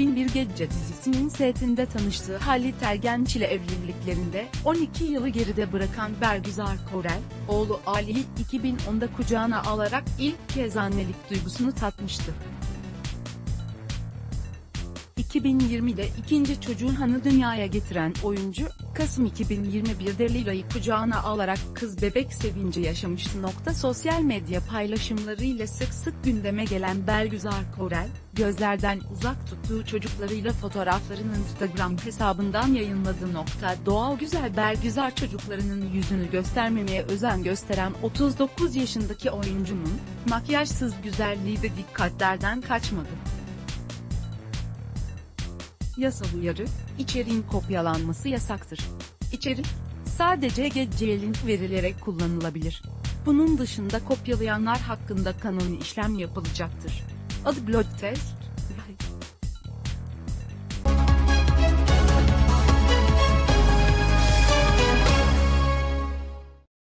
2001 Gece dizisinin setinde tanıştığı Halit Ergenç ile evliliklerinde 12 yılı geride bırakan Bergüzar Korel, oğlu Ali'yi 2010'da kucağına alarak ilk kez annelik duygusunu tatmıştı. 2020'de ikinci çocuğunu dünyaya getiren oyuncu, Kasım 2021'de Lila'yı kucağına alarak kız bebek sevinci yaşamıştı. Nokta sosyal medya paylaşımlarıyla sık sık gündeme gelen Belgüzar Korel, gözlerden uzak tuttuğu çocuklarıyla fotoğraflarını Instagram hesabından yayınladı. Nokta doğal güzel Belgüzar çocuklarının yüzünü göstermemeye özen gösteren 39 yaşındaki oyuncunun, makyajsız güzelliği de dikkatlerden kaçmadı. Yasal uyarı, içeriğin kopyalanması yasaktır. İçerik, sadece gece link verilerek kullanılabilir. Bunun dışında kopyalayanlar hakkında kanuni işlem yapılacaktır. Adı Blog Test,